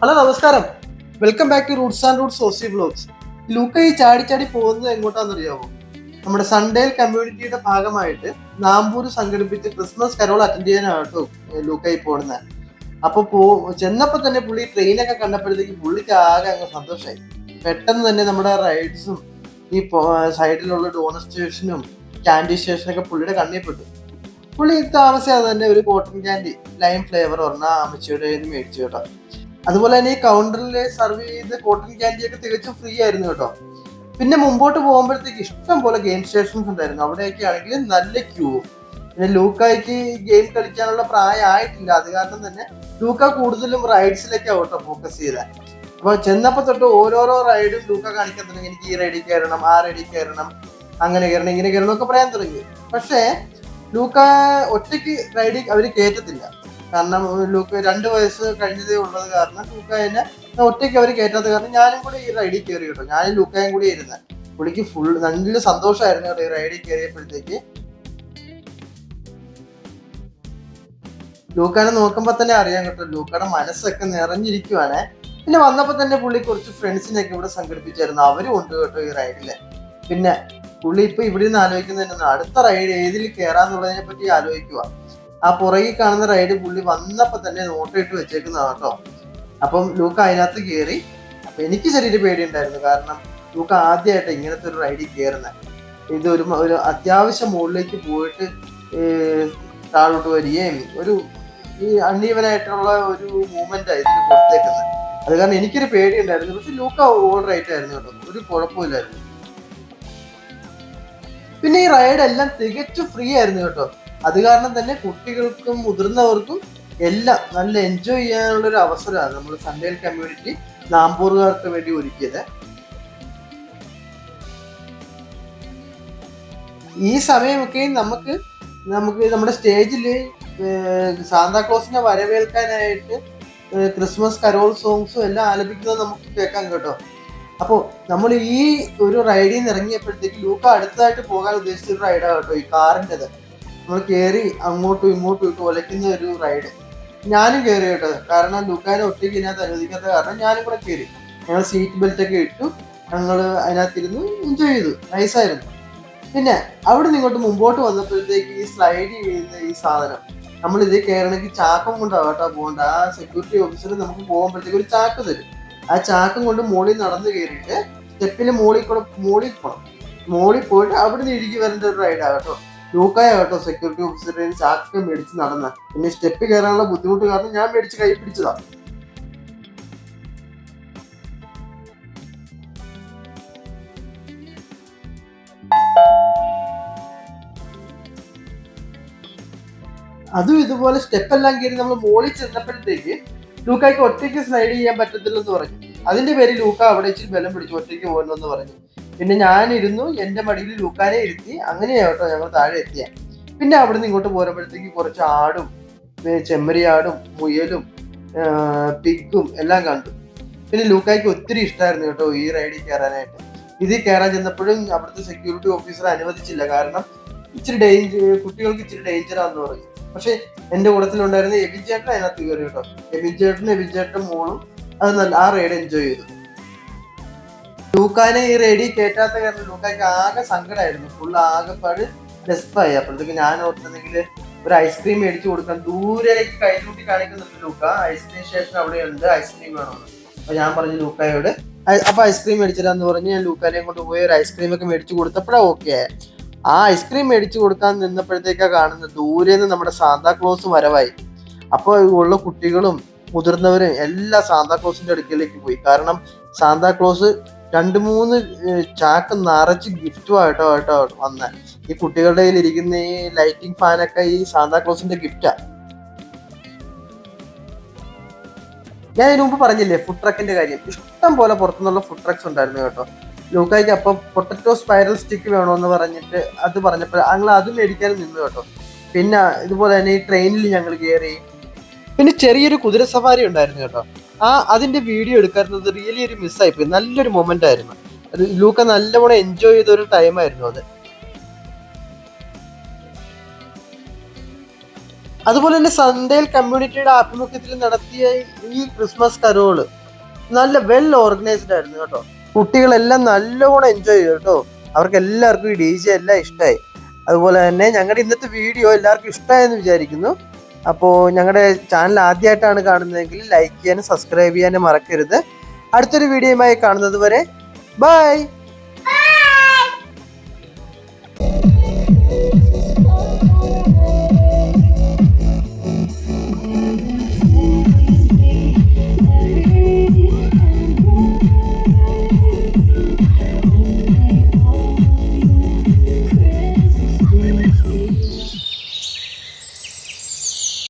Hello നമസ്കാരം. Welcome back to roots and routes സോസി vlogs Luca ഈ ചാടി ചാടി പോകുന്നത് എങ്ങോട്ടാണെന്നറിയാമോ നമ്മുടെ സൺഡേൽ കമ്മ്യൂണിറ്റിയുടെ ഭാഗമായിട്ട് നാമ്പൂർ സംഘടിപ്പിച്ച് ക്രിസ്മസ് കരോൾ അറ്റൻഡ് ചെയ്യാനാട്ടോ ലൂക്ക ഈ പോകുന്നത്. അപ്പോൾ പോ ചെന്നപ്പോൾ തന്നെ പുള്ളി ട്രെയിനൊക്കെ കണ്ടപ്പോഴത്തേക്ക് പുള്ളിക്ക് ആകെ അങ്ങ് സന്തോഷമായി പെട്ടെന്ന് തന്നെ നമ്മുടെ റൈഡ്സും ഈ സൈഡിലുള്ള ഡോണർ സ്റ്റേഷനും ക്യാൻഡി സ്റ്റേഷനൊക്കെ പുള്ളിയുടെ കണ്ണിൽ പെട്ടു. പുള്ളി താമസിയാതെ തന്നെ ഒരു കോട്ടൺ ക്യാൻഡി ലൈം ഫ്ലേവർ പറഞ്ഞ അമ്മച്ചിയുടെ മേടിച്ചു കേട്ടോ. അതുപോലെ തന്നെ ഈ കൗണ്ടറിൽ സർവ് ചെയ്ത് കോട്ടൺ ക്യാൻഡി ഒക്കെ തികച്ചും ഫ്രീ ആയിരുന്നു കേട്ടോ. പിന്നെ മുമ്പോട്ട് പോകുമ്പോഴത്തേക്ക് ഇഷ്ടം പോലെ ഗെയിം സ്റ്റേഷൻസ് ഉണ്ടായിരുന്നു. അവിടെയൊക്കെ ആണെങ്കിൽ നല്ല ക്യൂ പിന്നെ ലൂക്കായ്ക്ക് ഗെയിം കളിക്കാനുള്ള പ്രായമായിട്ടില്ല. അത് കാരണം തന്നെ ലൂക്ക കൂടുതലും റൈഡ്സിലൊക്കെ ആവട്ടോ ഫോക്കസ് ചെയ്തത് അപ്പൊ ചെന്നപ്പോ തൊട്ട് ഓരോരോ റൈഡും ലൂക്ക കാണിക്കാൻ തുടങ്ങി. എനിക്ക് ഈ റൈഡിൽ കയറണം ആ റൈഡിൽ കയറണം അങ്ങനെ കയറണം ഇങ്ങനെ കയറണം ഒക്കെ പറയാൻ തുടങ്ങി. പക്ഷേ ലൂക്ക ഒറ്റയ്ക്ക് റൈഡിൽ അവർ കയറ്റത്തില്ല കാരണം ലൂക്ക് രണ്ട് വയസ്സ് കഴിഞ്ഞതേ ഉള്ളത് കാരണം ലൂക്കായനെ ഒറ്റയ്ക്ക് അവർ കയറ്റാത്ത കാരണം ഞാനും കൂടി ഈ റൈഡിൽ കയറി കേട്ടോ. ഞാനും ലൂക്കായും കൂടി ഇരുന്ന്. പുള്ളിക്ക് ഫുൾ നല്ല സന്തോഷമായിരുന്നു കേട്ടോ ഈ റൈഡിൽ കയറിയപ്പോഴത്തേക്ക് ലൂക്കാനെ നോക്കുമ്പോൾ തന്നെ അറിയാൻ കേട്ടോ ലൂക്കയുടെ മനസ്സൊക്കെ നിറഞ്ഞിരിക്കുവാണ്. പിന്നെ വന്നപ്പോൾ തന്നെ പുള്ളി കുറച്ച് ഫ്രണ്ട്സിനെയൊക്കെ ഇവിടെ സംഘടിപ്പിച്ചായിരുന്നു. അവരും ഉണ്ട് കേട്ടോ ഈ റൈഡിൽ പിന്നെ പുള്ളി ഇപ്പൊ ഇവിടെ നിന്ന് ആലോചിക്കുന്നത് അടുത്ത റൈഡ് ഏതിൽ കയറാന്നുള്ളതിനെ പറ്റി ആലോചിക്കുക ആ പുറകിൽ കാണുന്ന റൈഡ് പുള്ളി വന്നപ്പോ തന്നെ നോട്ട് നോട്ടിട്ട് വെച്ചേക്കുന്നതാണ് കേട്ടോ. അപ്പം ലൂക്ക് അതിനകത്ത് കയറി അപ്പൊ എനിക്ക് ചെറിയൊരു പേടിയുണ്ടായിരുന്നു. കാരണം ലൂക്ക് ആദ്യമായിട്ട് ഇങ്ങനത്തെ ഒരു റൈഡിൽ കയറുന്നത് ഇത് ഒരു ഒരു അത്യാവശ്യം മുകളിലേക്ക് പോയിട്ട് താഴോട്ട് വരികയും ഒരു ഈ അൺഈവനായിട്ടുള്ള ഒരു മൂവ്മെന്റ് ആയിരുന്നു കൊടുത്തേക്കുന്നത് അത് കാരണം എനിക്കൊരു പേടിയുണ്ടായിരുന്നു. പക്ഷെ ലൂക്ക ഓൾ റൈറ്റ് ആയിരുന്നു കേട്ടോ. ഒരു കുഴപ്പമില്ലായിരുന്നു. പിന്നെ ഈ റൈഡ് എല്ലാം തികച്ചും ഫ്രീ ആയിരുന്നു കേട്ടോ. അത് കാരണം തന്നെ കുട്ടികൾക്കും മുതിർന്നവർക്കും എല്ലാം നല്ല എൻജോയ് ചെയ്യാനുള്ള ഒരു അവസരമാണ് നമ്മൾ സൺഡേൽ കമ്മ്യൂണിറ്റി നാമ്പൂറുകാർക്ക് വേണ്ടി ഒരുക്കിയത്. ഈ സമയമൊക്കെ നമുക്ക് നമുക്ക് നമ്മുടെ സ്റ്റേജിൽ സാന്താക്ലോസിനെ വരവേൽക്കാനായിട്ട് ക്രിസ്മസ് കരോൾ സോങ്സും എല്ലാം ആലപിക്കുന്നത് നമുക്ക് കേൾക്കാം കേട്ടോ. അപ്പോൾ നമ്മൾ ഈ ഒരു റൈഡിൽ നിന്ന് ഇറങ്ങിയപ്പോഴത്തേക്ക് ലൂക്ക അടുത്തതായിട്ട് പോകാൻ ഉദ്ദേശിച്ച ഒരു റൈഡാണ് കേട്ടോ ഈ കാറിന്റെത് നമ്മൾ കയറി അങ്ങോട്ടും ഇങ്ങോട്ടും ഇട്ട് ഒലയ്ക്കുന്ന ഒരു റൈഡ് ഞാനും കയറി കേട്ടോ. കാരണം ലൂക്കാനെ ഒറ്റയ്ക്ക് ഇതിനകത്ത് അനുവദിക്കാത്ത കാരണം ഞാനും കൂടെ കയറി ഞങ്ങൾ സീറ്റ് ബെൽറ്റ് ഒക്കെ ഇട്ടു. ഞങ്ങൾ അതിനകത്തിരുന്ന് എൻജോയ് ചെയ്തു. നൈസായിരുന്നു പിന്നെ അവിടെ ഇങ്ങോട്ട് മുമ്പോട്ട് വന്നപ്പോഴത്തേക്ക് ഈ സ്ലൈഡ് ചെയ്യുന്ന ഈ സാധനം. നമ്മൾ ഇത് കയറണമെങ്കിൽ ചാക്കം കൊണ്ടാണ് കേട്ടോ പോകേണ്ട. ആ സെക്യൂരിറ്റി ഓഫീസർ നമുക്ക് പോകുമ്പോഴത്തേക്ക് ഒരു ചാക്ക് തരും. ആ ചാക്കം കൊണ്ട് മോളിൽ നടന്നു കയറിയിട്ട് സ്റ്റെപ്പിൽ മോളിൽ കൂടെ മോളിൽ പോകണം മോളിൽ പോയിട്ട് അവിടെ നിന്ന് ഇടുക്കി വരേണ്ട ഒരു റൈഡാണ് കേട്ടോ. ലൂക്കായ കേട്ടോ സെക്യൂരിറ്റി ഓഫീസറെ ചാക്ക് മേടിച്ച് നടന്ന. പിന്നെ സ്റ്റെപ്പ് കയറാനുള്ള ബുദ്ധിമുട്ട് കാരണം ഞാൻ മേടിച്ച് കൈ പിടിച്ചതാ. അതും ഇതുപോലെ സ്റ്റെപ്പ് എല്ലാം കയറി നമ്മൾ മോളിൽ ചെന്നപ്പോഴത്തേക്ക് ലൂക്കായ്ക്ക് ഒറ്റയ്ക്ക് സ്ലൈഡ് ചെയ്യാൻ പറ്റത്തില്ലെന്ന് പറഞ്ഞു. അതിന്റെ പേര് ലൂക്ക അവിടെ ഇച്ചിരി ബലം പിടിച്ചു ഒറ്റയ്ക്ക് പോകണമെന്ന് പറഞ്ഞു. പിന്നെ ഞാനിരുന്നു എന്റെ മടിയിൽ ലൂക്കാനെ ഇരുത്തി അങ്ങനെയാണ് കേട്ടോ ഞങ്ങൾ താഴെ എത്തിയ. പിന്നെ അവിടെ നിന്ന് ഇങ്ങോട്ട് പോരുമ്പോഴത്തേക്ക് കുറച്ച് ആടും ചെമ്മരിയാടും മുയലും പിഗും എല്ലാം കണ്ടു. പിന്നെ ലൂക്കായ്ക്ക് ഒത്തിരി ഇഷ്ടമായിരുന്നു കേട്ടോ ഈ റൈഡിൽ കയറാനായിട്ട്. ഇതിൽ കയറാൻ ചെന്നപ്പോഴും അവിടുത്തെ സെക്യൂരിറ്റി ഓഫീസർ അനുവദിച്ചില്ല. കാരണം ഇച്ചിരി ഡേഞ്ചർ കുട്ടികൾക്ക് ഇച്ചിരി ഡേഞ്ചറാന്ന് പറഞ്ഞു. പക്ഷെ എന്റെ കൂടത്തിലുണ്ടായിരുന്ന എബിൻ ചേട്ടൻ അതിനകത്ത് കയറി കേട്ടോ. എബിൻ ചേട്ടനും എബിൻ ചേട്ടനും മോളും അത് നല്ല ആ റൈഡ് എൻജോയ് ചെയ്തു. ലൂക്കാനെ ഈ റേഡിയോ കേറ്റാത്ത കാരണം ലൂക്കായ്ക്ക് ആകെ സങ്കടമായിരുന്നു ഫുൾ ആകെപ്പാട് ഡെസ്പായി അപ്പോഴത്തേക്ക് ഞാൻ ഓർത്തുന്നെങ്കിൽ ഒരു ഐസ്ക്രീം മേടിച്ചു കൊടുക്കാൻ ദൂരേക്ക് കൈകൂട്ടി കാണിക്കുന്നുണ്ട് ലൂക്ക. ഐസ്ക്രീം സ്റ്റേഷൻ അവിടെയുണ്ട്. ഐസ്ക്രീം വേണമെന്ന് അപ്പൊ ഞാൻ പറഞ്ഞു ലൂക്കായോട് "ഐ- അപ്പൊ ഐസ്ക്രീം മേടിച്ചിട്ടാന്ന് പറഞ്ഞ് ഞാൻ ലൂക്കാനെയും കൊണ്ട് പോയി ഒരു ഐസ്ക്രീം ഒക്കെ മേടിച്ചു കൊടുത്തപ്പോഴാ ഓക്കെ ആ ഐസ്ക്രീം മേടിച്ചു കൊടുക്കാൻ നിന്നപ്പോഴത്തേക്കാ കാണുന്നത് ദൂരെ നിന്ന് നമ്മുടെ സാന്താക്ലോസ് വരവായി. അപ്പോൾ ഉള്ള കുട്ടികളും മുതിർന്നവരും എല്ലാം സാന്താക്ലോസിന്റെ അടുക്കിലേക്ക് പോയി. കാരണം സാന്താക്ലോസ് രണ്ട് മൂന്ന് ചാക്ക് നിറച്ച് ഗിഫ്റ്റും ആയിട്ടോ ആയിട്ടോ വന്ന. ഈ കുട്ടികളുടെ കയ്യിൽ ഇരിക്കുന്ന ഈ ലൈറ്റിംഗ് ഫാനൊക്കെ ഈ സാന്താക്ലോസിന്റെ ഗിഫ്റ്റാ ഞാൻ ഇതിനു മുമ്പ് പറഞ്ഞില്ലേ ഫുഡ് ട്രക്കിന്റെ കാര്യം. ഇഷ്ടം പോലെ പുറത്തുനിന്നുള്ള ഫുഡ് ട്രക്സ് ഉണ്ടായിരുന്നു കേട്ടോ. ലൂക്കായിക്ക് അപ്പം പൊട്ടറ്റോ സ്പൈറൽ സ്റ്റിക്ക് വേണമെന്ന് പറഞ്ഞിട്ട് അത് പറഞ്ഞപ്പോൾ ഞങ്ങൾ അത് മേടിക്കാൻ നിന്നു കേട്ടോ. പിന്നെ ഇതുപോലെ തന്നെ ഈ ട്രെയിനിൽ ഞങ്ങൾ കയറി പിന്നെ ചെറിയൊരു കുതിര സവാരി ഉണ്ടായിരുന്നു കേട്ടോ. ആ അതിന്റെ വീഡിയോ എടുക്കാറുന്നത് റിയലി ഒരു മിസ്സായിപ്പോയി നല്ലൊരു മൊമെന്റ് ആയിരുന്നു. അത് ലൂക്ക നല്ലപോലെ എൻജോയ് ചെയ്ത ഒരു ടൈം ആയിരുന്നു അത്. അതുപോലെ തന്നെ സൺഡേൽ കമ്മ്യൂണിറ്റിയുടെ ആഭിമുഖ്യത്തിൽ നടത്തിയ ഈ ക്രിസ്മസ് കരോൾ നല്ല വെൽ ഓർഗനൈസ്ഡ് ആയിരുന്നു കേട്ടോ. കുട്ടികളെല്ലാം നല്ലോണം എൻജോയ് ചെയ്തു കേട്ടോ. അവർക്ക് എല്ലാവർക്കും ഈ ഡി ജെ എല്ലാം ഇഷ്ടമായി അതുപോലെ തന്നെ ഞങ്ങളുടെ ഇന്നത്തെ വീഡിയോ എല്ലാവർക്കും ഇഷ്ടമായെന്ന് വിചാരിക്കുന്നു. അപ്പോൾ ഞങ്ങളുടെ ചാനൽ ആദ്യമായിട്ടാണ് കാണുന്നതെങ്കിൽ ലൈക്ക് ചെയ്യാനും സബ്സ്ക്രൈബ് ചെയ്യാനും മറക്കരുത് അടുത്തൊരു വീഡിയോയുമായി കാണുന്നത് വരെ ബൈ.